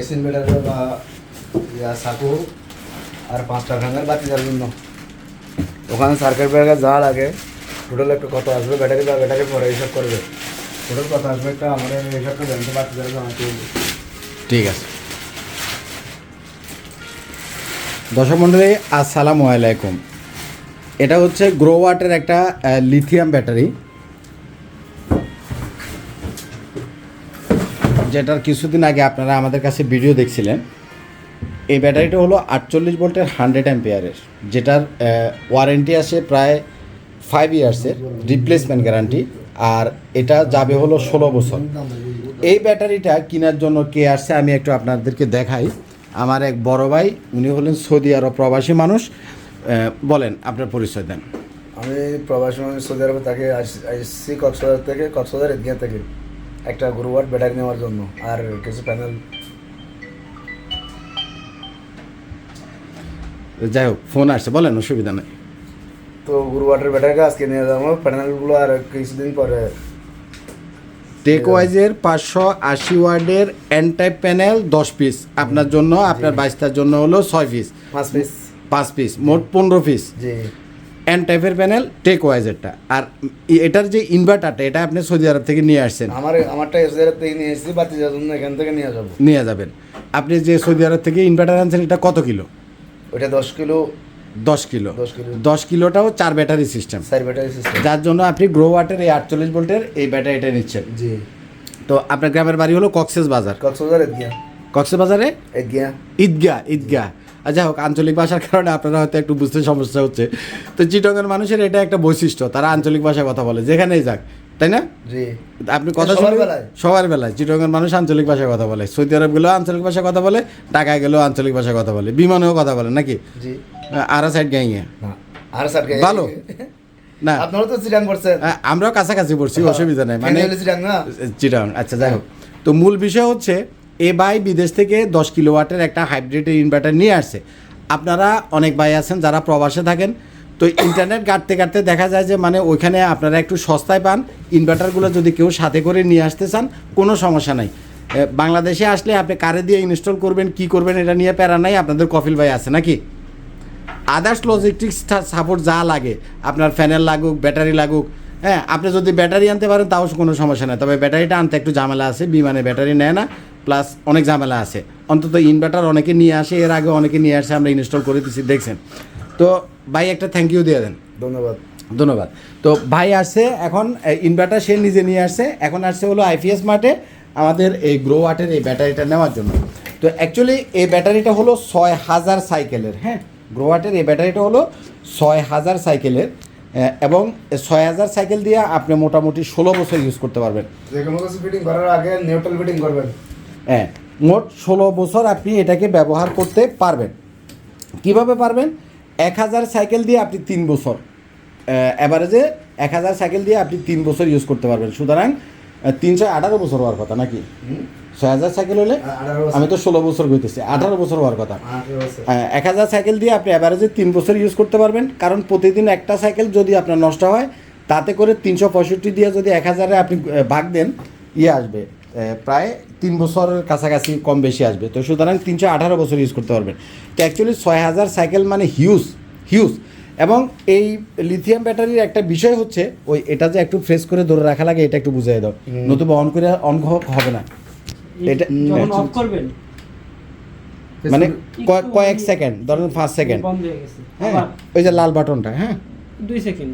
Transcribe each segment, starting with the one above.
AC inverter বা ইয়া সাকু আর পাঁচটা বাতি যার জন্য। ওখানে সার্কিট ব্রেকার যা লাগে টোটাল একটু কত আসবে, ব্যাটারি বা ব্যাটারি পরে এইসব করবে টোটাল কত আসবে একটা আমাদের এইসবটা জানতে যার জানাতে ঠিক আছে। দর্শক মণ্ডলী আসসালামু আলাইকুম। এটা হচ্ছে গ্রো ওয়াটের একটা লিথিয়াম ব্যাটারি যেটার কিছুদিন আগে আপনারা আমাদের কাছে ভিডিও দেখছিলেন, এই ব্যাটারিটা হলো আটচল্লিশ ভোল্টের হান্ড্রেড অ্যাম্পিয়ারের যেটার ওয়ারেন্টি আছে প্রায় ফাইভ ইয়ার্সের রিপ্লেসমেন্ট গ্যারান্টি আর এটা যাবে হলো ষোলো বছর। এই ব্যাটারিটা কেনার জন্য কে আসছে আমি একটু আপনাদেরকে দেখাই। আমার এক বড় ভাই, উনি হলেন সৌদি আরব প্রবাসী মানুষ বলেন, আপনার পরিচয় দেন। আমি প্রবাসী মানুষ সৌদি আরবে তাকে আসছি কক্সবাজার থেকে, কক্সবাজার এদিকে থেকে। একটা গুরুবার ব্যাটারি নেওয়ার জন্য আর কিছু প্যানেল যাই হোক ফোন আসছে বলেন অসুবিধা নেই। তো গুরুবাটের ব্যাটারিটা আজকে নিয়ে যাব প্যানেলগুলো আর কিছুদিন পরে। টেক ওয়াইজের পাঁচশো আশি ওয়ার্ডের টাইপ প্যানেল দশ পিস আপনার জন্য আপনার বাইশটার জন্য হলো ছয় পিস পাঁচ পিস পাঁচ পিস মোট পনেরো পিস জি। এন টাইপের প্যানেল টেক ওয়াইজেরটা আর এটার যে ইনভার্টারটা এটা আপনি সৌদি আরব থেকে নিয়ে আসছেন। আমার আমারটা এসে থেকে নিয়ে এসেছি বাতি জন্য এখান থেকে নিয়ে যাব। নিয়ে যাবেন। আপনি যে সৌদি আরব থেকে ইনভার্টার আনছেন এটা কত কিলো? ওইটা দশ কিলো। দশ কিলো। দশ কিলো। দশ কিলোটাও চার ব্যাটারি সিস্টেম চার ব্যাটারি সিস্টেম যার জন্য আপনি গ্রো ওয়াটের এই আটচল্লিশ ভোল্টের এই ব্যাটারিটা নিচ্ছেন। জি। তো আপনার গ্রামের বাড়ি হলো কক্সেস বাজার। কক্সবাজার এদিকে। কক্সেস বাজারে? এদিকে। ঈদগাহ ঈদগাহ। আর যাই হোক আঞ্চলিক ভাষার কারণে আপনারা হয়তো একটু বুঝতে সমস্যা হচ্ছে। তো চিটগের মানুষের এটা একটা বৈশিষ্ট্য তারা আঞ্চলিক ভাষায় কথা বলে যেখানেই যাক তাই না? আপনি কথা বেলায়? সবার বেলায় চিটগের মানুষ আঞ্চলিক ভাষায় কথা বলে সৌদি আরব গেলেও আঞ্চলিক ভাষায় কথা বলে ঢাকায় গেলেও আঞ্চলিক ভাষায় কথা বলে বিমানেও কথা বলে নাকি? আরা সাইড গাইয়ে ভালো। না। আপনারা তো চিরাং করছেন। আমরাও কাছাকাছি পড়ছি অসুবিধা নেই। মানে চিটাং আচ্ছা যাই হোক। তো মূল বিষয় হচ্ছে এ ভাই বিদেশ থেকে দশ কিলোওয়াটের একটা হাইব্রিড ইনভার্টার নিয়ে আসছে। আপনারা অনেক ভাই আছেন যারা প্রবাসে থাকেন, তো ইন্টারনেট ঘাটতে ঘাটতে দেখা যায় যে মানে ওইখানে আপনারা একটু সস্তায় পান ইনভার্টারগুলো যদি কেউ সাথে করে নিয়ে আসতে চান, কোনো সমস্যা নাই। বাংলাদেশে আসলে আপনি কারে দিয়ে ইনস্টল করবেন, কি করবেন, এটা নিয়ে প্যারা নাই, আপনাদের কফিল ভাই আছে নাকি? আদার্স লজিস্টিক্স সাপোর্ট যা লাগে, আপনার ফ্যানেল লাগুক ব্যাটারি লাগুক হ্যাঁ আপনি যদি ব্যাটারি আনতে পারেন, তাও কোনো সমস্যা নেই। তবে ব্যাটারিটা আনতে একটু ঝামেলা আছে, বিমানে ব্যাটারি নেয় না প্লাস অনেক ঝামেলা আছে। অন্তত ইনভার্টার অনেকে নিয়ে আসে এর আগে অনেকে নিয়ে আসে আমরা ইনস্টল করে দিচ্ছি দেখছেন। তো ভাই একটা থ্যাংক ইউ দিয়ে দেন। ধন্যবাদ। ধন্যবাদ। তো ভাই আসছে এখন ইনভার্টার সে নিজে নিয়ে আসছে এখন আসছে হলো আইপিএস মার্টে আমাদের এই গ্রো ওয়াটের এই ব্যাটারিটা নেওয়ার জন্য। তো অ্যাকচুয়ালি এই ব্যাটারিটা হলো ছয় হাজার সাইকেলের হ্যাঁ? গ্রো ওয়াটের এই ব্যাটারিটা হলো ছয় হাজার সাইকেলের এবং ছয় হাজার সাইকেল দিয়ে আপনি মোটামুটি ষোলো বছর ইউজ করতে পারবেন। যে কোনো কিছু ফিটিং করার আগে নিউট্রাল ফিটিং করবেন। হ্যাঁ মোট ষোলো বছর আপনি এটাকে ব্যবহার করতে পারবেন। কীভাবে পারবেন? এক হাজার সাইকেল দিয়ে আপনি তিন বছর অ্যাভারেজে এক হাজার সাইকেল দিয়ে আপনি তিন বছর ইউজ করতে পারবেন। সুতরাং তিনশো আঠারো বছর হওয়ার কথা নাকি? ছয় হাজার সাইকেল হলে আমি তো ষোলো বছর হইতেছি আঠারো বছর হওয়ার কথা। হ্যাঁ, এক হাজার সাইকেল দিয়ে আপনি অ্যাভারেজে তিন বছর ইউজ করতে পারবেন কারণ প্রতিদিন একটা সাইকেল যদি আপনার নষ্ট হয় তাতে করে তিনশো পঁয়ষট্টি দিয়ে যদি এক হাজারে আপনি ভাগ দেন ইয়ে আসবে প্রায় তিন বছরের কাছাকাছি কম বেশি আসবে। তো সুতরাং তিনশো আঠারো বছর ইউজ করতে পারবেন। তো অ্যাকচুয়ালি ছয় হাজার সাইকেল মানে হিউজ হিউজ এবং এই লিথিয়াম ব্যাটারির একটা বিষয় হচ্ছে ওই এটা যে একটু ফ্রেশ করে ধরে রাখা লাগে এটা একটু বুঝিয়ে দাও। নতুবা অন করে অন হবে না। এটা অফ করবেন। মানে কয়- কয়েক সেকেন্ড ধরেন পাঁচ সেকেন্ড হ্যাঁ ওই যে লাল বাটনটা হ্যাঁ। দুই সেকেন্ড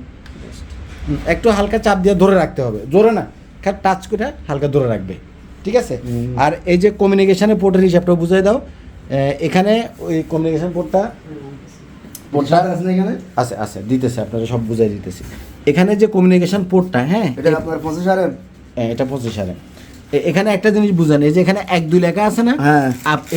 একটু হালকা চাপ দিয়ে ধরে রাখতে হবে। জোরে না টাচ করে হালকা ধরে রাখবে। ঠিক আছে? আর এই যে কমিউনিকেশনের পোর্টের হিসাবটা বুঝিয়ে দাও এখানে ওই কমিউনিকেশন পোর্টটা পোর্টটা আছে এখানে? আছে আছে দিতেছে আপনারা সব বুঝাই দিতেছি। এখানে যে কমিউনিকেশন পোর্টটা হ্যাঁ? এটা আপনার পঁচিশ হ্যাঁ এটা পঁচিশ এ- এখানে একটা জিনিস বুঝান এই যে এখানে এক দুই লেখা আছে না? হ্যাঁ।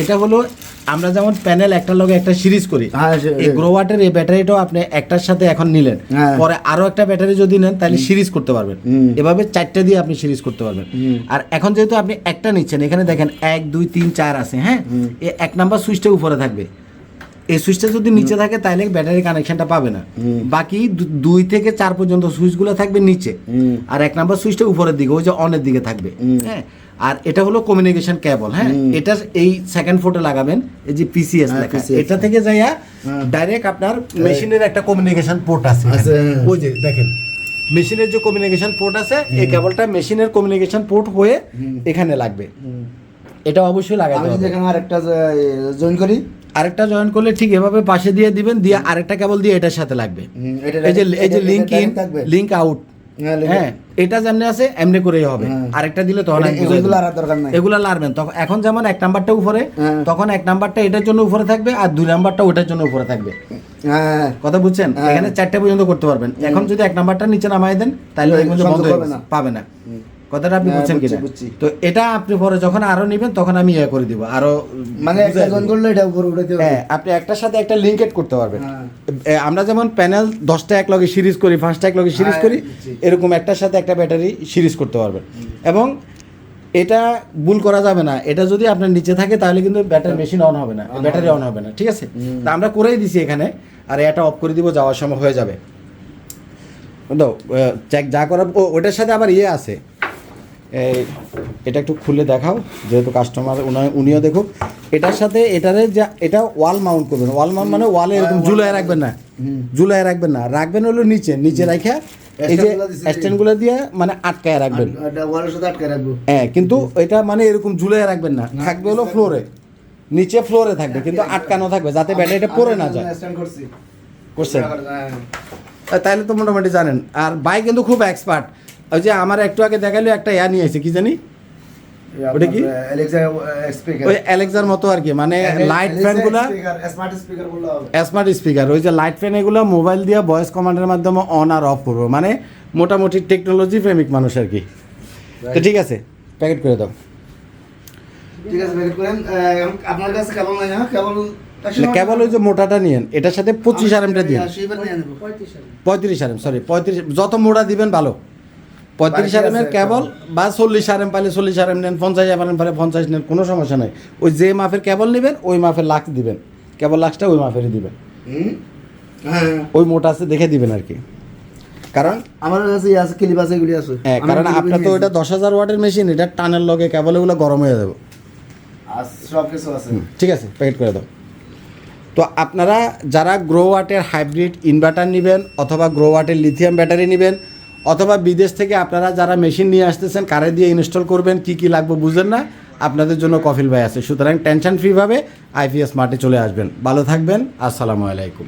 এটা হলো আমরা যেমন প্যানেল একটা লগে একটা সিরিজ করি হ্যাঁ, এই গ্রোওয়াটের এই ব্যাটারিটাও আপনি একটার সাথে এখন নিলেন। হ্যাঁ। পরে আরও একটা ব্যাটারি যদি নেন তাহলে সিরিজ করতে পারবেন। এভাবে চারটে দিয়ে আপনি সিরিজ করতে পারবেন। আর এখন যেহেতু আপনি একটা নিচ্ছেন এখানে দেখেন এক দুই তিন চার আছে হ্যাঁ? এক নাম্বার সুইচটা উপরে থাকবে। এই সুইচটা যদি নিচে থাকে তাহলে ব্যাটারি কানেকশনটা পাবে না। বাকি দুই থেকে চার পর্যন্ত সুইচগুলো থাকবে নিচে। আর এক নাম্বার সুইচটা উপরের দিকে ওই যে অনের দিকে থাকবে। হ্যাঁ? আর এটা হলো কমিউনিকেশন কেবল হ্যাঁ? এটা এই সেকেন্ড ফোটে লাগাবেন এই যে পিসিএস হ্যাঁ, লেখা। এটা থেকে যাইয়া হ্যাঁ। ডাইরেক্ট আপনার মেশিনের একটা কমিউনিকেশন পোর্ট আছে। হ্যাঁ। ওই যে দেখেন। মেশিনের যে কমিউনিকেশন পোর্ট আছে এই কেবলটা মেশিনের কমিউনিকেশন পোর্ট হয়ে এখানে লাগবে। এটা অবশ্যই লাগাতে আমি এখানে আরেকটা জয়েন করি। আরেকটা জয়েন করলে ঠিক এভাবে পাশে দিয়ে দিবেন দিয়ে আরেকটা কেবল দিয়ে এটার সাথে লাগবে। এই যে এই যে ইন আউট হ্যাঁ, হ্যাঁ এটা যেমনি আছে এমনি করেই হবে। আরেকটা দিলে তখন এগুলো লারবেন তখন এখন যেমন এক নাম্বারটা উপরে হ্যাঁ। তখন এক নাম্বারটা এটার জন্য উপরে থাকবে আর দুই নাম্বারটা ওটার জন্য উপরে থাকবে। হ্যাঁ। কথা বুঝছেন। এখানে চারটে পর্যন্ত করতে পারবেন। এখন যদি এক নাম্বারটা নিচে নামাই দেন তাহলে বন্ধ পাবে না। কথাটা আপনি হ্যাঁ, বুঝছেন কিনা? তো এটা আপনি পরে যখন আরও নেবেন তখন আমি ইয়ে করে দিব। আরও মানে। করলে এটা উপরে হ্যাঁ আপনি একটার সাথে একটা লিঙ্কেট করতে পারবেন। হ্যাঁ। আমরা যেমন প্যানেল দশটা এক লগে সিরিজ করি পাঁচটা এক লগে সিরিজ করি এরকম একটার সাথে একটা ব্যাটারি সিরিজ করতে পারবেন। এবং এটা ভুল করা যাবে না। এটা যদি আপনার নিচে থাকে তাহলে কিন্তু ব্যাটারি মেশিন অন হবে না। ব্যাটারি অন হবে না। ঠিক আছে? তা আমরা করেই দিছি এখানে। আর এটা অফ করে দিব যাওয়ার সময় হয়ে যাবে। চেক যা করার ওটার সাথে আবার ইয়ে আছে। এটা একটু খুলে দেখাও যেহেতু কাস্টমার উনিও দেখুক। এটার সাথে এটারে যা এটা ওয়াল মাউন্ট করবেন। ওয়াল মাউন্ট মানে ওয়ালে এরকম ঝুলাই রাখবেন না। ঝুলাই রাখবেন না। রাখবেন হলো নিচে। নিচে রাখা এই যে স্ট্যান্ডগুলো দিয়ে মানে আটকায় রাখবেন। হ্যাঁ কিন্তু এটা মানে এরকম ঝুলাই রাখবেন না। থাকবে হলো ফ্লোরে নিচে ফ্লোরে থাকবে কিন্তু আটকানো থাকবে যাতে ব্যাটারিটা পড়ে না যায়। করছেন? হ্যাঁ। তাহলে তো মোটামুটি জানেন। আর ভাই কিন্তু খুব এক্সপার্ট ওই যে আমার একটু আগে দেখাল একটা ইয়া নিয়ে এসে কি জানি? ওটা কি? ওই অ্যালেক্সার মতো আর কি মানে লাইট ফ্যানগুলা স্মার্ট স্পিকার স্মার্ট স্পিকার ওই যে লাইট ফ্যান এগুলো মোবাইল দিয়ে ভয়েস কমান্ডের মাধ্যমে অন আর অফ করব মানে মোটামুটি টেকনোলজি প্রেমিক মানুষ আর কি। তো ঠিক আছে প্যাকেট করে দাও। ঠিক আছে প্যাকেট করেন। আপনার কাছে কেবল নাই হ্যাঁ কেবল কেবল ওই যে মোটাটা নিয়েন এটার সাথে পঁচিশ দিন নিয়ে নেব পঁয়ত্রিশ আরএম। সরি পঁয়ত্রিশ যত মোটা দিবেন ভালো। পঁয়ত্রিশ আরএমের আছে কেবল বা চল্লিশ আর এম পাইলে চল্লিশ আরএম নেন পঞ্চাশ আরএম পাইলে পঞ্চাশ নেন কোনো সমস্যা নাই। ওই যে মাপের কেবল নেবেন ওই মাপের লাক্স দিবেন। কেবল লাক্সটা ওই মাপেরই দিবেন। হ্যাঁ। ওই মোটা আছে দেখে দিবেন আর কি। কারণ আমার কাছে আছে ক্লিপ আছে এগুলি আছে। হ্যাঁ কারণ আপনার তো। ওটা দশ হাজার ওয়াটের মেশিন এটা টানের লগে কেবল এগুলো গরম হয়ে যাবে। সব কিছু আছে। ঠিক আছে প্যাকেট করে দাও। তো আপনারা যারা গ্রো ওয়াটের হাইব্রিড ইনভার্টার নেবেন অথবা গ্রো ওয়াটের লিথিয়াম ব্যাটারি নেবেন অথবা বিদেশ থেকে আপনারা যারা মেশিন নিয়ে আসতেছেন, কারে দিয়ে ইনস্টল করবেন, কি কি লাগবে বুঝলেন না, আপনাদের জন্য কফিল ভাই আছে। সুতরাং টেনশন ফ্রিভাবে আইপিএস মাঠে চলে আসবেন। ভালো থাকবেন, আসসালামু আলাইকুম।